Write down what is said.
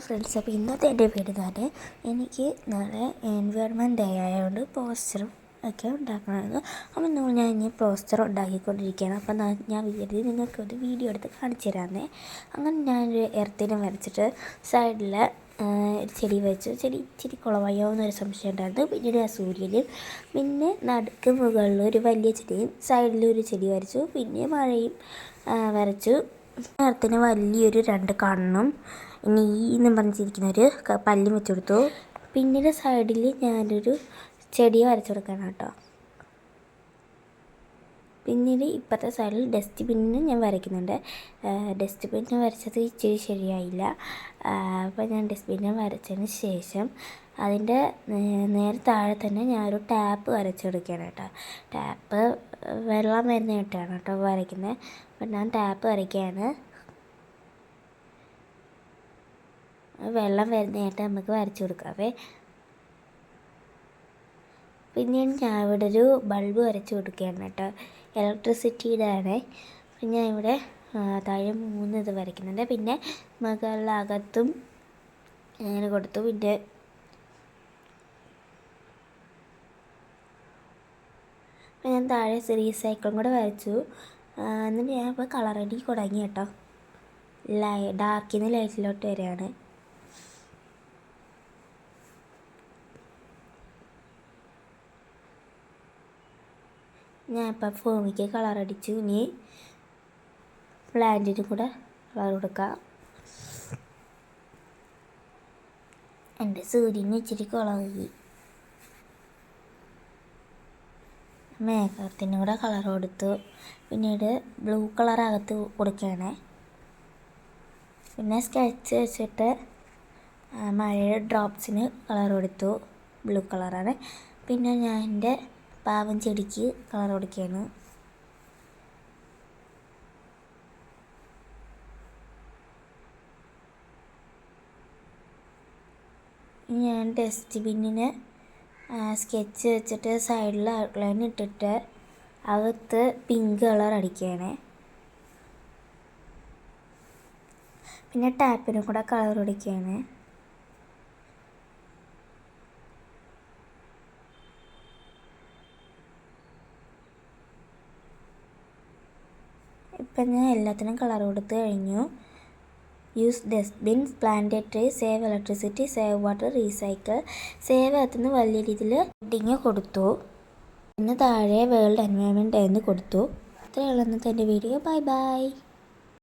Friends അപ്പോൾ ഇന്നത്തെ എന്റെ വീട് തന്നെ എനിക്ക് നാളെ എൻവയോൺമെന്റ് ഡേ ആയതുകൊണ്ട് പോസ്റ്ററും ഒക്കെ ഉണ്ടാക്കണമായിരുന്നു. അപ്പം നമ്മൾ ഞാൻ ഇനി പോസ്റ്റർ ഉണ്ടാക്കിക്കൊണ്ടിരിക്കുകയാണ്. അപ്പം ഞാൻ- വിചാരിച്ച് നിങ്ങൾക്ക് ഒരു വീഡിയോ എടുത്ത് കാണിച്ചു തരാമെന്നേ. അങ്ങനെ ഞാനൊരു എർത്തിനെ വരച്ചിട്ട് സൈഡിൽ ഒരു ചെടി വെച്ചു. ചെടി ഇച്ചിരി കുളമായോ എന്നൊരു സംശയം ഉണ്ടായിരുന്നു. പിന്നീട് ആ സൂര്യനും പിന്നെ നടുക്ക് മുകളിൽ ഒരു വലിയ ചെടിയും സൈഡിൽ ഒരു ചെടി വരച്ചു. പിന്നെ മഴയും വരച്ചു. നേരത്തിന് വലിയൊരു രണ്ട് കണ്ണും ഇനി ഈ എന്നും പറഞ്ഞിരിക്കുന്ന ഒരു പല്ലും വെച്ച് കൊടുത്തു പിന്നീട് സൈഡിൽ ഞാനൊരു ചെടി വരച്ചു കൊടുക്കണം കേട്ടോ. പിന്നീട് ഇപ്പോഴത്തെ സൈഡിൽ ഡസ്റ്റ്ബിന്നിന് ഞാൻ വരയ്ക്കുന്നുണ്ട്. ഡസ്റ്റ്ബിന്നിന് വരച്ചത് ഇച്ചിരി ശരിയായില്ല. അപ്പോൾ ഞാൻ ഡസ്റ്റ്ബിന്നെ വരച്ചതിന് ശേഷം അതിന്റെ നേരെ താഴെ തന്നെ ഞാനൊരു ടാപ്പ് വരച്ചു കൊടുക്കുകയാണ് കേട്ടോ. ടാപ്പ് വെള്ളം വരുന്ന കേട്ടാണ് കേട്ടോ വരയ്ക്കുന്നത്. അപ്പം ഞാൻ ടാപ്പ് വരയ്ക്കുകയാണ്. വെള്ളം വരുന്നതായിട്ട് നമുക്ക് വരച്ചു കൊടുക്കാവേ. പിന്നെ ഞാൻ ഇവിടെ ഒരു ബൾബ് വരച്ച് കൊടുക്കുകയാണ് കേട്ടോ. ഇലക്ട്രിസിറ്റിയുടെ ആണ് പിന്നെ ഞാൻ ഇവിടെ താഴെ മൂന്ന് ഇത് വരയ്ക്കുന്നുണ്ട്. പിന്നെ മുകളിലകത്തും അങ്ങനെ കൊടുത്തു. പിന്നെ ഞാൻ താഴെ സിറീസ് സൈക്കിളും കൂടെ വരച്ചു. എന്നിട്ട് ഞാൻ ഇപ്പോൾ കളർ അടി തുടങ്ങി കേട്ടോ. ലൈ ഡാർക്കിൽ നിന്ന് ലൈറ്റിലോട്ട് വരികയാണ്. ഞാൻ ഇപ്പം ഭൂമിക്ക് കളർ അടിച്ചു. ഇനി പ്ലാന്റിന് കൂടെ കളർ കൊടുക്കാം. എന്റെ സൂര്യന് ഇച്ചിരി കുളമായി മേഘത്തിന് കൂടെ കളർ കൊടുത്തു. പിന്നീട് ബ്ലൂ കളർ അകത്ത് കൊടുക്കുകയാണേ. പിന്നെ സ്കെച്ച് വെച്ചിട്ട് മഴയുടെ ഡ്രോപ്സിന് കളർ കൊടുത്തു. ബ്ലൂ കളറാണ് പിന്നെ ഞാൻ എന്റെ പാവം ചെടിക്ക് കളർ കൊടുക്കുകയാണ്. ഞാൻ ഡസ്റ്റ്ബിന്നിന് സ്കെച്ച് വെച്ചിട്ട് സൈഡിൽ ഔട്ട്ലൈൻ ഇട്ടിട്ട് അകത്ത് പിങ്ക് കളർ അടിക്കുകയാണ്. പിന്നെ ടാപ്പിനും കൂടെ കളർ കൊടുക്കുകയാണ്. ഇപ്പം ഞാൻ എല്ലാത്തിനും കളർ കൊടുത്ത് കഴിഞ്ഞു. Use dustbin plant a tree save electricity save water recycle save അകത്തുനിന്ന് വലിയ രീതിയിൽ ഹെഡിങ് കൊടുത്തു. പിന്നെ താഴെ വേൾഡ് എൻവയോൺമെന്റ് എന്ന് കൊടുത്തു. ഇത്രയുള്ള ഇന്നത്തെ എന്റെ വീഡിയോ ബൈ ബൈ